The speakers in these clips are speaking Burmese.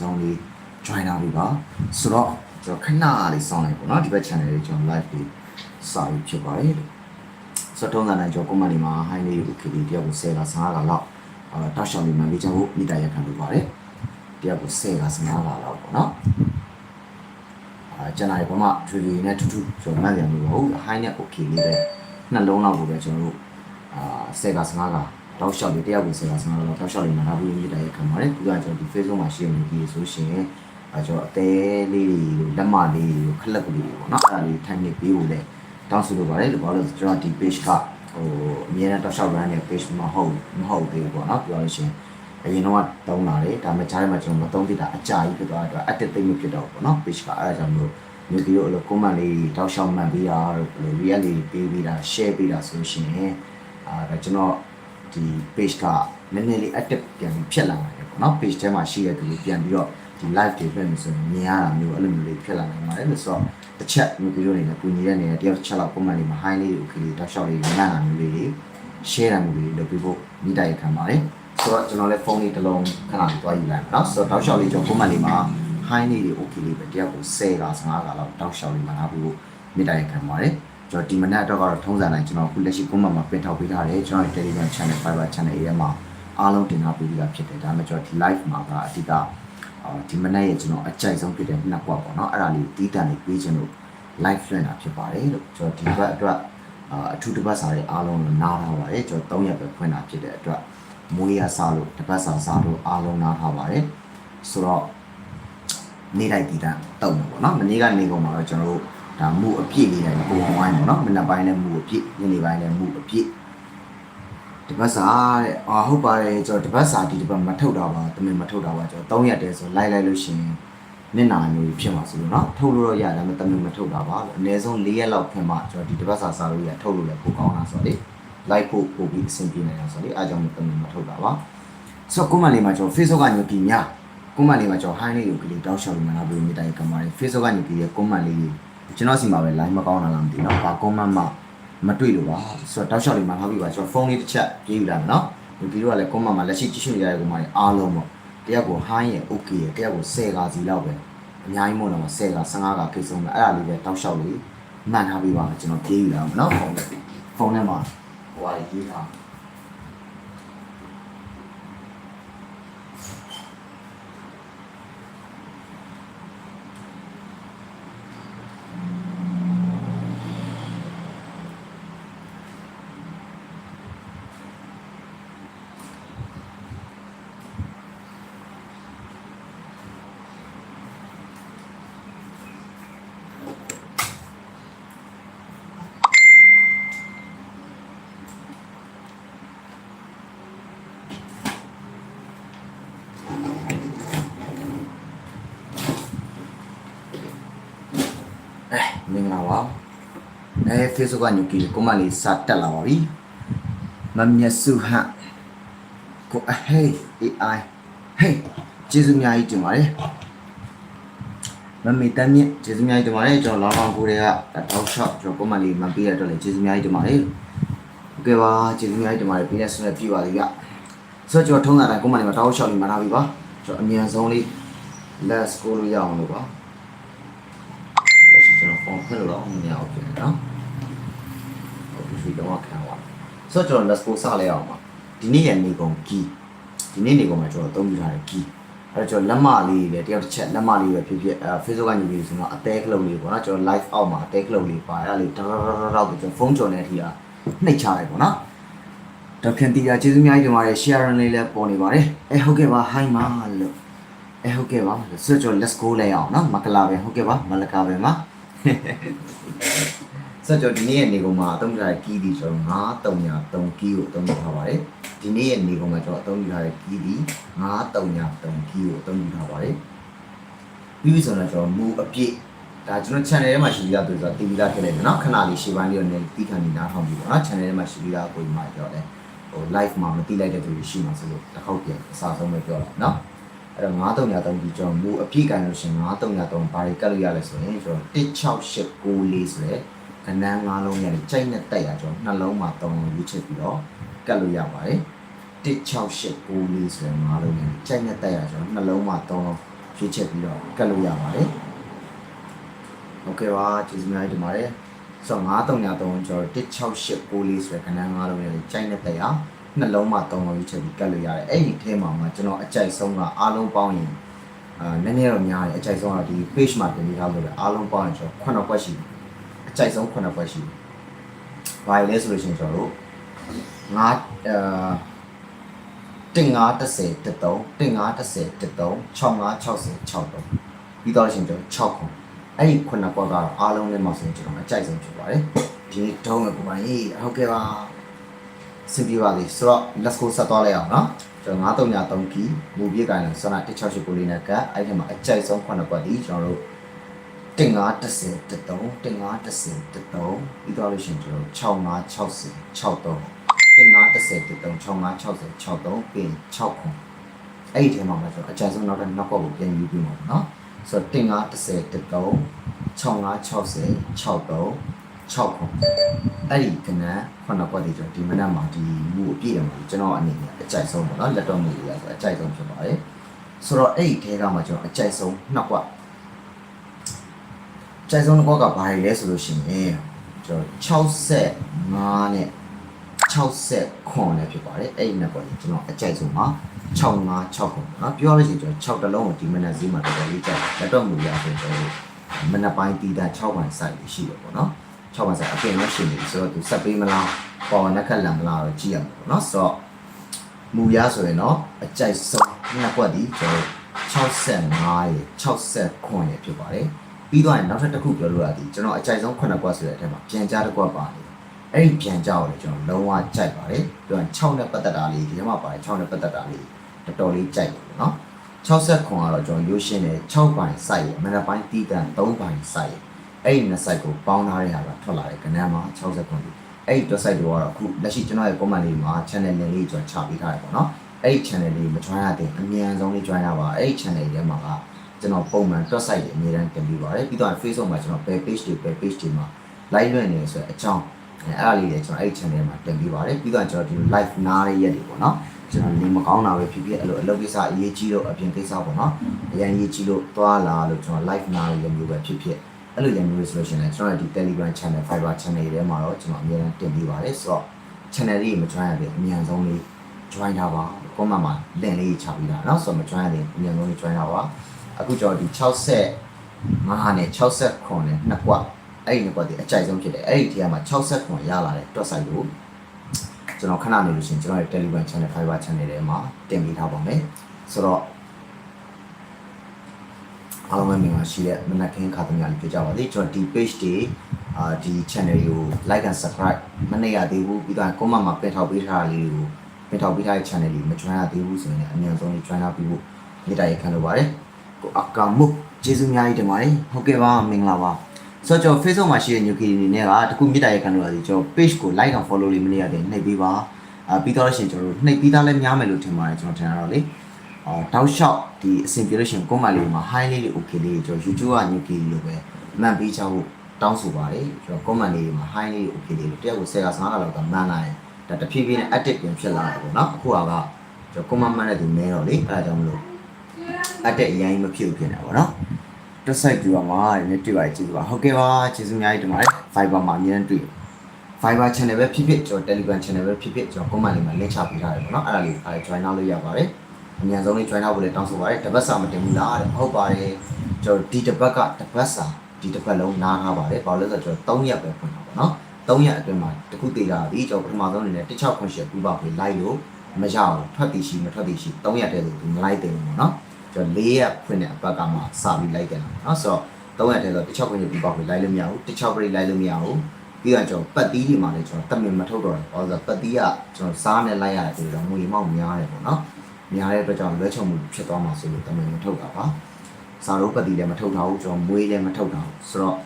ဆုံးလေး join လာပြီပါဆိုတော့ကျွန်တော်ခဏလေးစောင့်လိုက်ပေါ့နော်ဒီဘက် channel လေးကျွန်တော် live လေးစာရေးဖြစ်ပါတယ်ဆိုတော့တုံးစံတိုင်းကျွန်တော် comment လေးမှာ high လေး okay လေးတယောက်ကို10က15ကလောက်အာတောက်ရှောင်းလေးမှလေးချဖို့မိတာရခံလို့ပါတယ်တယောက်ကို10က15ကလောက်ပေါ့နော်အာကျွန်တော်ဒီဘာမှ trailer နဲ့ထူးထူးကျွန်တော်မှတ်ရမှာမဟုတ် high နဲ့ okay လေးပဲနှလုံးလောက်ကိုပဲကျွန်တော်တို့အာ10က15က တောက်ရှောင်းလေးတယောက်ကို10က15ကလောက်တောက်ရှောင်းလေးမှလာပြီးမိတာရခံပါတယ်ပြီးတော့ကျွန်တော်ဒီ Facebook မှာ share နေပြီးဆိုရှင်အဲကျွန်တော်အသေးလေးတွေလက်မလေးတွေခလက်ကလေးတွေပေါ့နော်အဲ့ဒါလေးထိုင်နေပြီးဖို့လေတောင်းဆိုလိုပါတယ်လို့ပြောလို့ကျွန်တော်ဒီ page ကဟိုအမြဲတမ်းတောက်လျှောက် run တဲ့ page မဟုတ်မဟုတ်သေးဘူးပေါ့နော်ပြောလို့ရှိရင်အရင်တော့တုံးလာတယ်ဒါပေမဲ့ကြားထဲမှာကျွန်တော်မတုံးသေးတာအကြာကြီးဖြစ်သွားတဲ့အတွက် active သိမ့်မဖြစ်တော့ဘူးပေါ့နော် page ကအဲ့ဒါကြောင့်မလို့မျိုးပြီးတော့အဲ့လို comment လေးတောက်လျှောက်မှန်ပြီးတာအဲ့လို real လေးပေးပြီးတာ share ပေးတာဆိုရှင်အာဒါကျွန်တော် ဒီ page ကနည်းနည်းလေး active ပြန်ဖြစ်လာတယ်ပေါ့နော် page ထဲမှာရှိတဲ့သူတွေပြန်ပြီးတော့ဒီ live တွေပြန်ဆိုမြင်ရတာမျိုးအဲ့လိုမျိုးလေးဖြစ်လာနိုင်ပါတယ်လို့ဆိုတော့တစ်ချက်မျိုးပြီးတော့နေနဲ့ပူညီတဲ့နေနဲ့တယောက်တစ်ချက်လောက်ပုံမှန်လေးမှာ high လေးတွေ okay လေးတောက်လျှောက်လေးငန့်တာမျိုးလေးတွေ share တာမျိုးလေးလုပ်ပြီးဖို့မိတိုက်ခံပါတယ်ဆိုတော့ကျွန်တော်လည်းဖုန်းလေးတစ်လုံးခဏလေးတွားယူလိုက်နော်ဆိုတော့တောက်လျှောက်လေးကျွန်တော်ပုံမှန်လေးမှာ high လေးတွေ okay လေးပဲတယောက်ကို10က15ကလောက်တောက်လျှောက်လေးမှာလာပြီးဖို့မိတိုက်ခံပါတယ် ကျွန်တော်ဒီမနက်တော့ကတော့ထုံးစံတိုင်းကျွန်တော်အခုလက်ရှိ comment မှာပင်ထောက်ပေးထားတယ်ကျွန်တော် Telegram channel Fiber channel တွေထဲမှာအားလုံးတင်ထားပေးပြီးသားဖြစ်တယ်ဒါပေမဲ့ကျွန်တော်ဒီ live မှာကအဓိကအော်ဒီမနက်ရဲ့ကျွန်တော်အကြိုက်ဆုံးဖြစ်တဲ့နှစ်ကွက်ပေါ့နော်အဲ့ဒါလေးတီးတန်လေးပေးခြင်းလို့ live လွှင့်တာဖြစ်ပါတယ်လို့ကျွန်တော်ဒီဘက်အတွက်အာအထူးတစ်ပတ်စာတွေအားလုံးနားထားပါတယ်ကျွန်တော်၃ရက်ပဲဖွင့်တာဖြစ်တဲ့အတွက်မွေးရစားလို့တစ်ပတ်စာစားလို့အားလုံးနားထားပါတယ်ဆိုတော့နေ့တိုင်းတီးတန်တုံတယ်ပေါ့နော်မနေ့ကနေကုန်မှာတော့ကျွန်တော်တို့ ဒါမှုအပြည့်နေတယ်ပုံဝိုင်းပေါ့နော်မနက်ပိုင်းလည်းမှုအပြည့်ညနေပိုင်းလည်းမှုအပြည့်တပတ်စာတဲ့အာဟုတ်ပါတယ်ကျွန်တော်တပတ်စာဒီတပတ်မထုတ်တော့ပါတမင်မထုတ်တော့ပါကျွန်တော်၃ရက်တည်းဆိုလိုက်လိုက်လို့ရှင်မျက်နာမျိုးဖြစ်မှာဆိုလို့နော်ထုတ်လို့တော့ရဒါပေမဲ့တမင်မထုတ်တော့ပါအနည်းဆုံး၄ရက်လောက်ခင်မှာကျွန်တော်ဒီတပတ်စာစာလို့ရထုတ်လို့လည်းပိုကောင်းတာဆိုတော့လေ like ဖို့ပိုပြီးအဆင်ပြေနေတာဆိုတော့လေအားကြောင့်တမင်မထုတ်တော့ပါဆိုတော့ကိုမလေးမှာကျွန်တော် Facebook ကညကြီးညကိုမလေးမှာကျွန်တော် high လေးကိုကလေးတောက်လျှောက်လို့မလာဘူးမိတိုင်းကမာလေး Facebook ကညကြီးရဲ့ကိုမလေး ကျွန်တော်စီမှာပဲ line မကောင်းတာလားမသိတော့ဘာကွန်မန့်မှမတွေ့လို့ပါဆိုတော့တောက်ရှောက်လေးမှာထားပြီးပါကျွန်တော်ဖုန်းလေးတစ်ချက်ပြေးယူလာမယ်နော်ဒီလိုကလည်းကွန်မန့်မှာလက်ရှိကြည့်ရှုနေရတဲ့ကွန်မန့်လေးအားလုံးပေါ့တယောက်ကို high ရဲ့ okay ရဲ့တယောက်ကို10ကစီလောက်ပဲအများကြီးမို့တော့10က15ကကိစ္စမဲ့အဲ့ဒါလေးပဲတောက်ရှောက်လေးမှန်ထားပြီးပါမယ်ကျွန်တော်ပြေးယူလာမယ်နော်ဖုန်းလေးဖုန်းထဲမှာဟိုဟာရေးထား အဲမင်္ဂလာ ပါအဲ Facebook ကညူကီကိုမလေးစတက်လာပါပြီမမျက်စုဟန်ကိုအဟေး AI ဟေးကျေးဇူးအများကြီးတင်ပါတယ်မမေတမ်းမြင့်ကျေးဇူးအများကြီးတင်ပါတယ်ကျွန်တော်လောင်းလောင်းကိုတွေကတောက်ရှော့ကျွန်တော်ကိုမလေးမပေးရတော့လေကျေးဇူးအများကြီးတင်ပါတယ်โอเคပါကျေးဇူးအများကြီးတင်ပါတယ်ပြီးတဲ့ဆွဲပြပါလိမ့်ဗျဆိုတော့ကျွန်တော်ထုံးတာတိုင်းကိုမလေးမှာတောက်ရှော့လေးမှာထားပြီပါကျွန်တော်အမြန်ဆုံးလေး let's go လို့ရအောင်လို့ပါ လ က်ရှိကျွန်တော်ဖုန်းဖွင့်လို့တော့မရအောင်ဖြစ်နေနော်ဟုတ်ပြီတော့ခံပါဆိုတော့ကျွန်တော် let's go စလိုက်အောင်ပါဒီနေ့ရဲ့နေကုန် key ဒီနေ့နေကုန်မှာကျွန်တော်အသုံးပြုထားတဲ့ key အဲ့တော့ကျွန်တော်လက်မလေးတွေတယောက်တစ်ချက်လက်မလေးပဲဖြစ်ဖြစ်အဲ Facebook ကနေပြီးဆိုတော့အသေးကလုတ်လေးပေါ့နော်ကျွန်တော် live အောက်မှာအသေးကလုတ်လေးပါအဲ့ဒါလေးတောက်တောက်တောက်ကျွန်တော်ဖုန်းကြော်နေတဲ့အထိကနှိပ်ချလိုက်ပေါ့နော်ဒေါက်ခင်တီယာကျေးဇူးများကြီးတင်ပါတယ် share လေးလည်းပေါ်နေပါတယ်အဲဟုတ်ကဲ့ပါ hi မာလို့အဲဟုတ်ကဲ့ပါဆိုတော့ကျွန်တော် let's go လိုက်အောင်နော်မကလာပဲဟုတ်ကဲ့ပါမလကာပဲမှာ ဆက်ကြောဒီနေ့ရဲ့နေကုန်မှာအသုံးပြုထားတဲ့ key ဒီကျွန်တော်9303 key ကိုအသုံးပြုထားပါတယ်ဒီနေ့ရဲ့နေကုန်မှာကျွန်တော်အသုံးပြုထားတဲ့ key ဒီ9303 key ကိုအသုံးပြုထားပါတယ်ပြီးပြီဆိုတော့ကျွန်တော်မူအပြည့်ဒါကျွန်တော် channel ထဲမှာရှိပြီးသားဆိုတော့တီဗီလာထည့်လိုက်မယ်နော်ခဏလေးရှေ့ပိုင်းလေးနဲ့ပြီးခံနေနားထောင်ပြီးပေါ့နော် channel ထဲမှာရှိပြီးသားကိုဒီမှာပြောတယ်ဟို live မှာမသိလိုက်တဲ့သူတွေရှိမှာဆိုလို့တစ်ခေါက်ပြန်အစားဆုံးပဲပြောတာနော် အဲ့တော့9303ဒီကျွန်တော်မူအပြည့်ကန်လို့ရှင်9303ဘာတွေကတ်လို့ရလဲဆိုရင်ကျွန်တော်16894ဆိုတဲ့ ကဏ္ဍ၅လုံးရတယ်ကြိုက်နဲ့တက်ရကျွန်တော်နှလုံးမှာ၃လုံးရွေးချယ်ပြီးတော့ကတ်လို့ရပါတယ်16894လေးဆိုတဲ့၅လုံးရတယ်ကြိုက်နဲ့တက်ရကျွန်တော်နှလုံးမှာ၃လုံး ရွေးချက်ပြီးတော့ကတ်လို့ရပါတယ်โอเคပါကျေးဇူးများတင်ပါတယ်ဆိုတော့9333ကျော်168ပိုးလေးဆိုတဲ့ခဏငါးလုံးလေးကြိုက်တဲ့တရား နှလုံးမှာ3လုံးရွေးချက်ပြီးကတ်လို့ရတယ်အဲ့ဒီအဲမှာမှာကျွန်တော်အကြိုက်ဆုံးကအားလုံးပေါင်းရင်အာနည်းနည်းတော့များတယ်အကြိုက်ဆုံးကဒီ page မှာတင်ပြီးထားလို့လေအားလုံးပေါင်းရင်ကျွန်တော်9ခွက်ရှိတယ်အကြိုက်ဆုံး9ခွက်ရှိတယ်ဘာလဲဆိုလို့ရှိရင်ကျွန်တော်တို့ငါအာတင်9 30 13တင်9 30 13 65 60 63ပြီးတော့ရှင်ကျွန်တော်6ခွန်အဲ့ဒီခုနှစ်ကွက်ကတော့အားလုံးနဲ့မှဆိုရင်ကျွန်တော်အကြိုက်ဆုံးဖြစ်ပါတယ်ဒီနေ့တုံးရကိုပါဟေးဟုတ်ကဲ့ပါ စင်ပြပါလိဆိုတော့ let's go ဆက်သွားလိုက်အောင်နော်ကျွန်တော်933 key မူပြည့်ကိုင်းလို့ဆောနာ168ကိုလေးနဲ့ကတ်အဲ့ဒီမှာအကြိုက်ဆုံးခုနှစ်ကွက်ဒီကျွန်တော်တို့တင်9 30 13တင်9 30 13ပြီးတော့လို့ရှင်ကျွန်တော်65 60 63တင်9 30 13 65 60 63ပြီး6ခွန်အဲ့ဒီထဲမှာမှကျွန်တော်အကြိုက်ဆုံးနောက်တစ်နောက်ကွက်ကိုပြန်ယူပြီးမှာပေါ့နော်ဆိုတော့တင်9 30 13 65 60 63 6ခုအဲ့ဒီကနန်းခုနှစ်ကွက်တွေကျွန်တော်ဒီမနက်မှာဒီမူအပြည့်တယ်မှာကျွန်တော်အနေနဲ့အကြိုက်ဆုံးပေါ့နော်လက်တော့မူရဆိုအကြိုက်ဆုံးဖြစ်ပါတယ်ဆိုတော့အဲ့ဒီထဲကမှကျွန်တော်အကြိုက်ဆုံးနှစ်ကွက်အကြိုက်ဆုံးနှစ်ကွက်ကဘာတွေလဲဆိုလို့ရှိရင်ကျွန်တော်65နဲ့60ခွန်လည်းဖြစ်ပါတယ်အဲ့ဒီနှစ်ကွက်ကြီးကျွန်တော်အကြိုက်ဆုံးမှာ65 6ခွန်ပေါ့နော်ပြောရလို့ရှိရင်ကျွန်တော်6တလုံးကိုဒီမနက်ဈေးမှာတော်တော်လေးကြိုက်လက်တော့မူရဆိုရင်ကျွန်တော်မနက်ပိုင်းတီးတာ6ပိုင်းစိုက်ရှိတယ်ပေါ့နော် 6ပိုင်းစိုက်အပြင်တော့ရှင်နေပြီဆိုတော့သူဆက်ပေးမလားပေါ်နက်ခက်လံမလားတော့ကြည့်ရမှာပေါ့နော်ဆိုတော့မူရဆိုရင်တော့အကြိုက်ဆုံးနှစ်ကွက်ဒီကျွန်တော်65ရေ60ခွန်ရေဖြစ်ပါတယ်ပြီးတော့နောက်ထပ်တစ်ခုပြောလို့ရသည်ကျွန်တော်အကြိုက်ဆုံး9ကွက်ဆိုတဲ့အထက်မှာပြန်ကြားတစ်ကွက်ပါတယ်အဲ့ဒီပြန်ကြားကိုလည်းကျွန်တော်လုံးဝကြိုက်ပါတယ်ပြီးတော့6နဲ့ပတ်သက်တာလေးဒီထဲမှာပါတယ်6နဲ့ပတ်သက်တာလေးတော်တော်လေးကြိုက်တယ်ပေါ့နော်60ခွန်ကတော့ကျွန်တော်ရိုးရှင်းတယ်6ပိုင်းစိုက်ရမနက်ပိုင်းတီးတန်3ပိုင်းစိုက်ရ အဲ့ဒီနှစ်စိုက်ကိုပေါင်းထားတဲ့ဟာကထွက်လာတဲ့ကဏ္ဍမှာ60ခွန်ဒီအဲ့ဒီတွက်စိုက်တော့ကတော့အခုလက်ရှိကျွန်တော်ရဲ့ comment လေးမှာ channel link လေးကျွန်တော်ချပေးထားတယ်ပေါ့နော်အဲ့ဒီ channel လေးမ join ရတဲ့အမြန်ဆုံးလေး join ရပါအဲ့ဒီ channel လေးထဲမှာကကျွန်တော်ပုံမှန်တွက်စိုက်တွေအများတန်းတင်ပြပါတယ်ပြီးတော့ Facebook မှာကျွန်တော် page page တွေ page page တွေမှာ live လွှင့်နေဆိုတဲ့အကြောင်းအဲ့အားလေးတွေကျွန်တော်အဲ့ channel မှာတင်ပြပါတယ်ပြီးတော့ကျွန်တော်ဒီ live နားရရက်တွေပေါ့နော်ကျွန်တော်နေမကောင်းတာပဲဖြစ်ဖြစ်အဲ့လိုအလုပ်ကိစ္စအရေးကြီးလို့အပြင်ကိစ္စပေါ့နော်အရင်ရေးကြီးလို့သွားလာလို့ကျွန်တော် live နားရမျိုးပဲဖြစ်ဖြစ် အဲ့လိုရမျိုးဆိုလို့ရှိရင်ကျွန်တော်ဒီ Telegram channel Fiber channel တွေထဲမှာတော့ကျွန်တော်အများအားတင်ပြပါတယ်ဆိုတော့ channel လေးမ join ရသေးအမြန်ဆုံးလေး join ထားပါ comment မှာ link လေးချပေးတာเนาะဆိုတော့မ join ရသေးအမြန်ဆုံးလေး join ထားပါအခုကျွန်တော်ဒီ60ငါးနဲ့60ခွန်နဲ့နှစ်ကွက်အဲ့ဒီနှစ်ကွက်ဒီအကြိုက်ဆုံးဖြစ်တယ်အဲ့ဒီထဲမှာ60ခွန်ရလာတဲ့တွက်ဆိုင်ကိုကျွန်တော်ခဏနေလို့ရှိရင်ကျွန်တော်ရဲ့ Telegram channel Fiber channel ထဲမှာတင်ပေးထားပါမယ်ဆိုတော့ အားလုံးပဲမြင်ပါရှိတဲ့မနက်ခင်းခါသမီးလေးပြကြပါသေးကျွန်တော်ဒီ page တွေအာဒီ channel ကို like and subscribe မနေရသေးဘူးပြီးတော့ comment မှာပြင်ထောက်ပေးထားတာလေးတွေကိုပြင်ထောက်ပေးထားတဲ့ channel တွေမ join ရသေးဘူးဆိုရင်လည်းအမြန်ဆုံးလေး join လုပ်ပြီးဖို့မေတ္တာရက်ခံလိုပါတယ်ကိုအကာမုတ်ကျေးဇူးအများကြီးတင်ပါတယ်ဟုတ်ကဲ့ပါမင်္ဂလာပါဆိုတော့ကျွန်တော် Facebook မှာရှိတဲ့ new key အနေနဲ့ကတခုမေတ္တာရက်ခံလိုရတယ်ကျွန်တော် page ကို like and follow လေးမနေရသေးနှိပ်ပေးပါအာပြီးတော့ရှင်ကျွန်တော်တို့နှိပ်ပြီးသားလည်းများမယ်လို့ထင်ပါတယ်ကျွန်တော်ထင်ရတော့လေ အော်တောက်လျှောက်ဒီအဆင်ပြေလို့ရှင် comment လေးမှာ high လေးတွေ okay လေးကျွန်တော် YouTube က new key လို့ပဲမှန်ပေးချဖို့တောင်းဆိုပါတယ်ကျွန်တော် comment လေးမှာ high လေး okay လေးတယောက်ကို10က15ကလောက်ကမှန်လာရင်ဒါတဖြည်းဖြည်းနဲ့ active ပြန်ဖြစ်လာတယ်ပေါ့နော်အခုကကျွန်တော် comment မှန်တဲ့သူနဲတော့လေအဲဒါကြောင့်မလို့အတက်အရင်မဖြစ်ဘူးဖြစ်နေတာပေါ့နော်တက်ဆိုင်ပြပါမှာလည်းတွေ့ပါကြည့်ပါဟုတ်ကဲ့ပါကျေးဇူးအများကြီးတင်ပါတယ် Viber မှာအများကြီးတွေ့ Viber channel ပဲဖြစ်ဖြစ်ကျွန်တော် Telegram channel ပဲဖြစ်ဖြစ်ကျွန်တော် comment လေးမှာ link ချပေးထားတယ်ပေါ့နော်အဲ့ဒါလေးအား join လုပ်လို့ရပါတယ် အများဆုံးလေး join လုပ်ဖို့လည်းတောင်းဆိုပါတယ်တပတ်စာမတင်ဘူးလားတဲ့ဟုတ်ပါတယ်ကျွန်တော်ဒီတစ်ပတ်ကတပတ်စာဒီတစ်ပတ်လုံးနားထားပါတယ်ဘာလို့လဲဆိုတော့ကျွန်တော်3ရက်ပဲဖွင့်တာပေါ့နော်3ရက်အတွင်းမှာတခုသေးတာဒီကျွန်တော်ပထမဆုံးအနေနဲ့16ခွင့်ရှယ်ပူပါပေးလိုက်လို့မရအောင်ထွက်တည်ရှိမထွက်တည်ရှိ3ရက်တည်းလို့ဒီမလိုက်တယ်ပေါ့နော်ကျွန်တော်၄ရက်ဖွင့်တဲ့အပတ်ကမှစာပြီးလိုက်တယ်နော်ဆိုတော့3ရက်တည်းဆို16ခွင့်ရှယ်ပူပါပေးလိုက်လို့မရဘူး16ပြိလိုက်လို့မရဘူးပြီးတော့ကျွန်တော်ပတ်တီးဒီမှာလည်းကျွန်တော်တမင်မထုတ်တော့ဘူး။ဘာလို့လဲဆိုတော့ပတ်တီးကကျွန်တော်စားနဲ့လိုက်ရတယ်ဆိုတော့ငွေမောက်များတယ်ပေါ့နော်။ များတဲ့အတွက်ကြောင့်လွဲချုံမှုဖြစ်သွားမှာဆိုလို့တမင်မထုတ်တာပါ။စားလို့ပတ်တီးလည်းမထုတ်ထားဘူးကျွန်တော်မွေးလည်းမထုတ်ထားဘူး။ဆိုတော့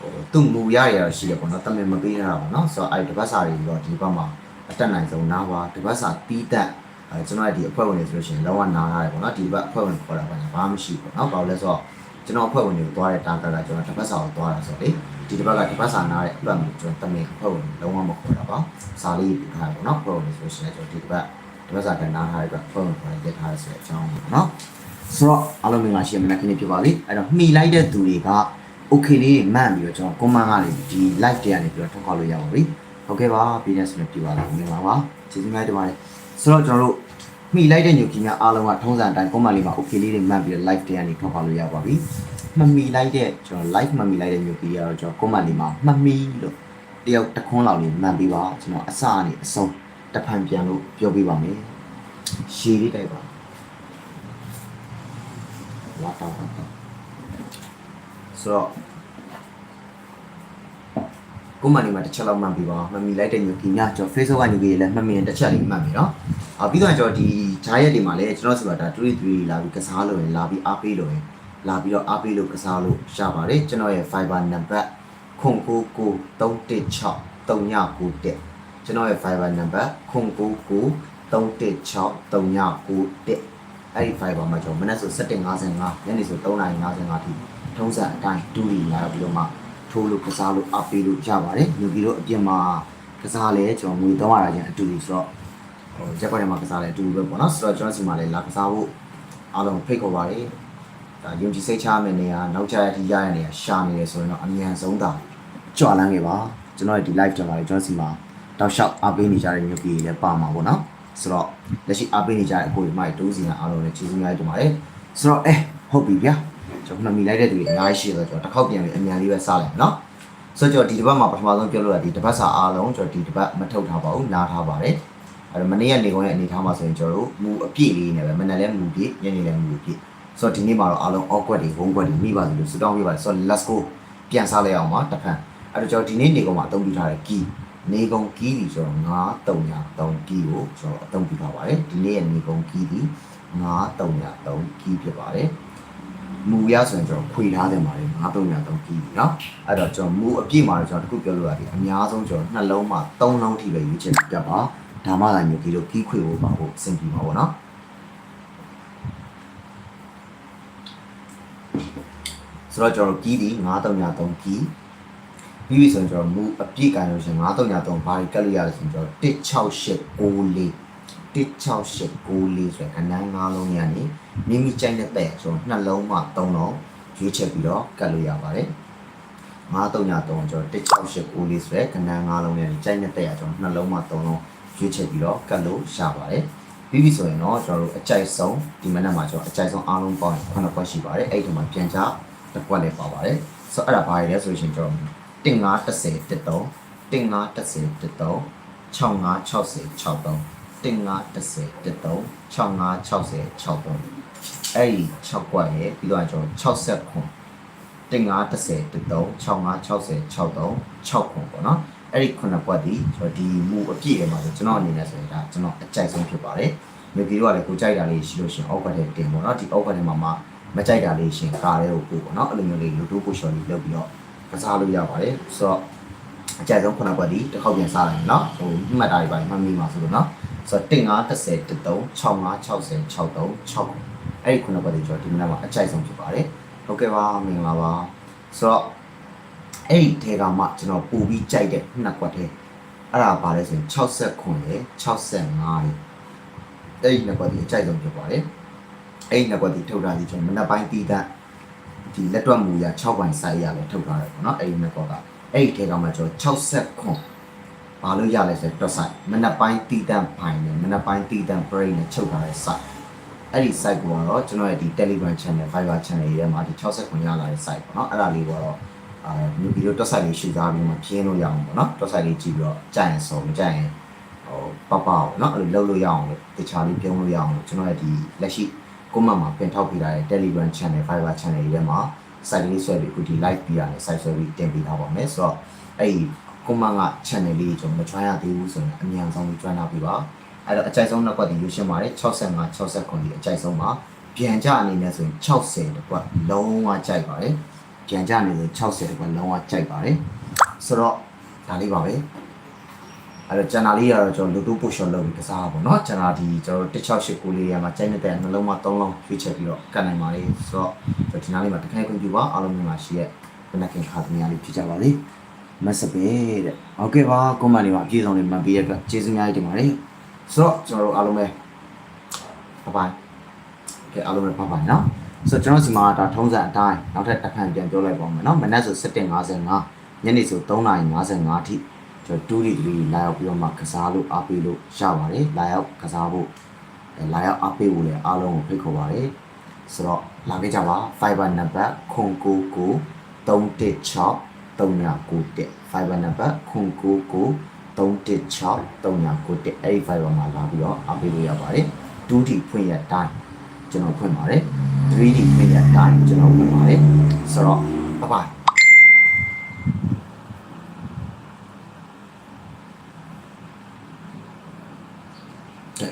ဟိုသူ့မူရရရရှိတယ်ပေါ့နော်။တမင်မပေးရတာပေါ့နော်။ဆိုတော့အဲ့ဒီတပတ်စာတွေတော့ဒီဘက်မှာအတက်နိုင်ဆုံးနားပါတပတ်စာတီးတက်အဲကျွန်တော်ဒီအဖွဲ့ဝင်တွေဆိုလို့ရှိရင်လောကနားရတယ်ပေါ့နော်။ဒီဘက်အဖွဲ့ဝင်ခေါ်တာပါဘာမှမရှိဘူးပေါ့နော်။ဘာလို့လဲဆိုတော့ကျွန်တော်အဖွဲ့ဝင်တွေကိုသွားတဲ့တာတာကကျွန်တော်တပတ်စာကိုသွားတာဆိုတော့လေဒီတစ်ပတ်ကတစ်ပတ်စာနားတဲ့အပတ်မျိုးကျွန်တော်တမင်ဖွဲ့ဝင်လုံးဝမခေါ်တာပါစာလေးပြထားတယ်ပေါ့နော်ဖွဲ့ဝင်ဆိုရှင်ကျွန်တော်ဒီတစ်ပတ် တစ်ပတ်စာကနားထားတဲ့အတွက်ဖွဲ့ဝင်ခေါ်ရက်ထားရဆိုတဲ့အကြောင်းပေါ့နော်ဆိုတော့အားလုံးမင်္ဂလာရှိရမလားခင်းနေဖြစ်ပါလေအဲ့တော့မှီလိုက်တဲ့သူတွေက okay လေးမှန်ပြီးတော့ကျွန်တော် comment ကနေဒီ live တွေကနေပြီးတော့ထောက်ခေါ်လို့ရပါပြီဟုတ်ကဲ့ပါပြီးတဲ့ဆိုရင်ပြပါလားမင်္ဂလာပါကျေးဇူးများတင်ပါတယ်ဆိုတော့ကျွန်တော်တို့မှီလိုက်တဲ့ညိုကြီးများအားလုံးကထုံးစံအတိုင်း comment လေးမှာ okay လေးတွေမှန်ပြီးတော့ live တွေကနေထောက်ခေါ်လို့ရပါပြီမမီလိုက်တဲ့ကျွန်တော် live မမီလိုက်တဲ့ညိုကြီးကတော့ကျွန်တော် comment လေးမှာမမီလို့တယောက်တစ်ခွန်းလောက်လေးမှန်ပြီးပါကျွန်တော်အစအနေအဆုံး တစ်ဖန်ပြန်လို့ပြောပြပါမယ်ရှည်လေးတိုက်ပါလာတော့ဆိုတော့ကိုမန်နေမှာတစ်ချက်လောက်မှတ်ပြီးပါမမီလိုက်တဲ့ညိုကြီးများကျွန်တော် Facebook ကနေပြီးလည်းမှတ်မိရင်တစ်ချက်လေးမှတ်ပြီနော်အာပြီးတော့ကျွန်တော်ဒီဂျားရက်တွေမှာလည်းကျွန်တော်ဆိုတာဒါ23လာပြီးကစားလို့ရင်လာပြီးအားပေးလို့ရင်လာပြီးတော့အားပေးလို့ကစားလို့ရပါတယ်ကျွန်တော်ရဲ့ Fiber number ခုန်ကိုကို316 3991 ကျွန်တော်ရဲ့ Fiber number ခုန်ကိုကို316 3991အဲ့ဒီ Fiber မှာကျွန်တော်မနက်ဆို7:55ညနေဆို3:55ထိထုံးစံအတိုင်းတူရီလာပြီးတော့မှထိုးလို့ကစားလို့အားပေးလို့ရပါတယ်ညူပြီးတော့အပြင်မှာကစားလဲကျွန်တော်ငွေတောင်းရတာချင်းအတူတူဆိုတော့ဟိုရက်ကွက်ထဲမှာကစားလဲအတူတူပဲပေါ့နော်ဆိုတော့ကျွန်တော်စီမှာလဲလာကစားဖို့အားလုံးဖိတ်ခေါ်ပါတယ်ဒါယုံကြည်စိတ်ချမယ့်နေရာနောက်ကျရတဲ့ရတဲ့နေရာရှာနေတယ်ဆိုရင်တော့အမြန်ဆုံးတာကြွလန်းခဲ့ပါကျွန်တော်ရဲ့ဒီ live ကြောင့်ပါလေကျွန်တော်စီမှာ တောက်လျှောက်အားပေးနေကြတဲ့မြို့ပြည်လည်းပါမှာပေါ့နော်ဆိုတော့လက်ရှိအားပေးနေကြတဲ့အကိုတွေမိုက်တိုးစီကအားလုံးလည်းကျေးဇူးများတင်ပါတယ်ဆိုတော့အဲဟုတ်ပြီဗျာကျွန်တော်မှတ်မိလိုက်တဲ့သူတွေအများကြီးရှိတော့ကျွန်တော်တစ်ခေါက်ပြန်ပြီးအမြန်လေးပဲစလိုက်မယ်နော်ဆိုတော့ကျွန်တော်ဒီတစ်ပတ်မှာပထမဆုံးပြောလို့ရဒီတစ်ပတ်စာအားလုံးကျွန်တော်ဒီတစ်ပတ်မထုတ်ထားပါဘူးနားထားပါတယ်အဲ့တော့မနေ့ကနေကုန်ရဲ့အနေထားမှာဆိုရင်ကျွန်တော်တို့မူအပြည့်လေးနဲ့ပဲမနေ့လည်းမူပြည့်ညနေလည်းမူပြည့်ဆိုတော့ဒီနေ့မှာတော့အားလုံး awkward တွေ wrong တွေမိပါသလိုစတောင်းပြပါတယ်ဆိုတော့ let's go ပြန်စားလိုက်အောင်ပါတစ်ဖက်အဲ့တော့ကျွန်တော်ဒီနေ့နေကုန်မှာအသုံးပြုထားတဲ့ key နေကုန် key ဒီကျွန်တော်9303 key ကိုကျွန်တော်အသုံးပြုထားပါတယ်ဒီနေ့ရဲ့နေကုန် key ဒီ9303 key ဖြစ်ပါတယ်မူရဆိုရင်ကျွန်တော်ခွေထားတယ်ပါတယ်9303 key เนาะအဲ့တော့ကျွန်တော်မူအပြည့်မှာတော့ကျွန်တော်တခုပြောလို့ရတယ်အများဆုံးကျွန်တော်နှလုံးမှာ3လုံးထိပဲရွေးချယ်ပြပါဒါမှသာညိုဒီလို key ခွေဖို့ပါဖို့အဆင်ပြေပါဘောเนาะဆိုတော့ကျွန်တော် key ဒီ9303 key ပြီးပြီဆိုရင်ကျွန်တော်မူအပြည့်ကန်လို့ရှိရင်9303ဘာကြီးကတ်လို့ရလဲဆိုရင်ကျွန်တော်16894 16894ဆိုတဲ့ခဏန်း၅လုံးညနေမိမိကြိုက်တဲ့တဲ့ဆိုတော့နှလုံးမှ3လုံးရွေးချက်ပြီးတော့ကတ်လို့ရပါတယ်9303ကျွန်တော်16894ဆိုတဲ့ခဏန်း၅လုံးညနေကြိုက်တဲ့တဲ့ကျွန်တော်နှလုံးမှ3လုံးရွေးချက်ပြီးတော့ကတ်လို့ရပါတယ်ပြီးပြီဆိုရင်တော့ကျွန်တော်တို့အကြိုက်ဆုံးဒီမနက်မှာကျွန်တော်အကြိုက်ဆုံးအားလုံးပေါင်း9ခွက်ရှိပါတယ်အဲ့ဒီမှာပြန်ချတစ်ခွက်လည်းပါပါတယ်ဆိုတော့အဲ့ဒါဘာတွေလဲဆိုရင်ကျွန်တော် တင်9 10 13တင်9 10 13 65 60 63တင်9 10 13 65 60 63အဲ့ဒီ6ကွက်ရဲ့ပြီးတော့ကျွန်တော်60ခွန်တင်9 10 13 65 60 63 6ခွန်ပေါ့နော်အဲ့ဒီခုနှစ်ကွက်ဒီကျွန်တော်ဒီမူအပြည့်ထဲမှာဆိုကျွန်တော်အနေနဲ့ဆိုရင်ဒါကျွန်တော်အကြိုက်ဆုံးဖြစ်ပါတယ်မြေကြီးတို့ကလည်းကိုကြိုက်တာလေးရှိလို့ရှိရင်အောက်ကတည်းတင်ပေါ့နော်ဒီအောက်ကတည်းမှာမှမကြိုက်တာလေးရှင်ကားလေးကိုပို့ပေါ့နော်အဲ့လိုမျိုးလေးလူတို့ပို့ရှော်လေးလုပ်ပြီးတော့က စားလို့ရပါတယ်ဆိုတော့အကြိုက်ဆုံးခုနကဒီတစ်ခေါက်ပြန်စားလိုက်နော်ဟိုမှတ်တာတွေပါမှတ်မိမှာဆိုလို့နော်ဆိုတော့တင်9 30 13 65 60 63 6အဲ့ဒီခုနကဒီကျွန်တော်ဒီမနက်မှာအကြိုက်ဆုံးဖြစ်ပါတယ်ဟုတ်ကဲ့ပါမင်္ဂလာပါဆိုတော့အဲ့ဒီထဲကမှကျွန်တော်ပို့ပြီးကြိုက်တဲ့နှစ်ကွက်ထဲအဲ့ဒါပါလဲဆိုရင်60ခွန်လေ65လေအဲ့ဒီနှစ်ကွက်ဒီအကြိုက်ဆုံးဖြစ်ပါတယ်အဲ့ဒီနှစ်ကွက်ဒီထုတ်တာဒီကျွန်တော်မနက်ပိုင်းတီးတဲ့ ဒီလက်တွက်မူရ6ပိုင်းစိုက်ရလဲထုတ်ထားတယ်ပေါ့နော်အဲ့ဒီနှစ်ကွက်ကအဲ့ဒီထဲကမှကျွန်တော်60ခွန်ဘာလို့ရလဲဆိုတော့ဆိုင်မနက်ပိုင်းတီးတဲ့ပိုင်းနဲ့မနက်ပိုင်းတီးတဲ့ brain နဲ့ချုပ်ထားတဲ့ site အဲ့ဒီ site ကိုတော့ကျွန်တော်ရဲ့ဒီ Telegram channel Viber channel တွေထဲမှာဒီ60ခွန်ရလာတဲ့ site ပေါ့နော်အဲ့ဒါလေးကိုတော့အာဒီဗီဒီယိုတွက်ဆိုင်လေးရှုသားပြီးမှပြင်းလို့ရအောင်ပေါ့နော်တွက်ဆိုင်လေးကြည့်ပြီးတော့ကြိုက်ရင်ဆုံးမကြိုက်ရင်ဟိုပပပေါ့နော်အဲ့လိုလုပ်လို့ရအောင်လို့တခြားလေးပြုံးလို့ရအောင်လို့ကျွန်တော်ရဲ့ဒီလက်ရှိ comment မှာပြင်ထောက်ပေးထားတဲ့ Telegram channel Viber channel တွေထဲမှာ site လေးဆွဲပြီးခုဒီ live ပြရတယ် site ဆွဲပြီးတင်ပေးထားပါမယ်ဆိုတော့အဲ့ဒီ comment က channel လေးကျွန်တော်မ join ရသေးဘူးဆိုရင်အမြန်ဆုံး join လုပ်ပေးပါအဲ့တော့အကြိုက်ဆုံးနှစ်ကွက်ဒီရွှေရှင်းပါတယ်65 69ဒီအကြိုက်ဆုံးပါပြန်ကြအနေနဲ့ဆိုရင်60တကွက်လုံးဝကြိုက်ပါတယ်ပြန်ကြအနေနဲ့60တကွက်လုံးဝကြိုက်ပါတယ်ဆိုတော့ဒါလေးပါပဲ အဲ့တော့ကျန်တာလေးကတော့ကျွန်တော်လူတူ push shot လုပ်ပြီးကစားပါပေါ့နော်ကျန်တာဒီကျွန်တော်1689လေးရမှာကျိုင်းတဲ့နှလုံးမှာ3လုံးဖြည့်ချက်ပြီးတော့ကတ်နိုင်ပါလေဆိုတော့ကျွန်တော်ဒီနားလေးမှာတစ်ခါခွင့်ပြုပါအားလုံးမြန်မာရှိရဲ့ဘနခင်ခါသမီးလေးဖြစ်ကြပါလေမစပဲတဲ့ဟုတ်ကဲ့ပါကွန်မန်တွေမှာပြည်စုံနေမှပြီးရတဲ့ကျေးဇူးများကြီးတင်ပါတယ်ဆိုတော့ကျွန်တော်တို့အားလုံးပဲဘိုင်ဘိုင်ကဲအားလုံးပဲဘိုင်ဘိုင်နော်ဆိုတော့ကျွန်တော်စီမှာဒါထုံးစံအတိုင်းနောက်ထပ်တစ်ခါပြန်ပြောလိုက်ပါဦးမယ်နော်မနက်ဆို7:55ညနေဆို3:55အထိ ကျွန်တော်2 degree လာရောက်ပြီးတော့မှကစားလို့အားပေးလို့ရပါတယ်လာရောက်ကစားဖို့အဲလာရောက်အားပေးဖို့လည်းအားလုံးကိုဖိတ်ခေါ်ပါတယ်ဆိုတော့လာခဲ့ကြပါ Fiber number 0999 316 3991 Fiber number 0999 316 3991အဲ့ဒီ Fiber မှာလာပြီးတော့အားပေးလို့ရပါတယ် 2D ဖွင့်ရတိုင်းကျွန်တော်ဖွင့်ပါတယ် 3D ဖွင့်ရတိုင်းကျွန်တော်ဖွင့်ပါတယ်ဆိုတော့ bye bye ကဲ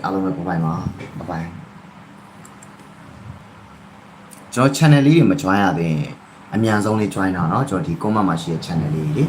အားလုံးပဲ bye bye ပါ bye bye ကျွန်တော် channel လေးတွေမ join ရသေးရင်အမြန်ဆုံးလေး join တာเนาะကျွန်တော်ဒီ comment မှာရှိတဲ့ channel လေးတွေ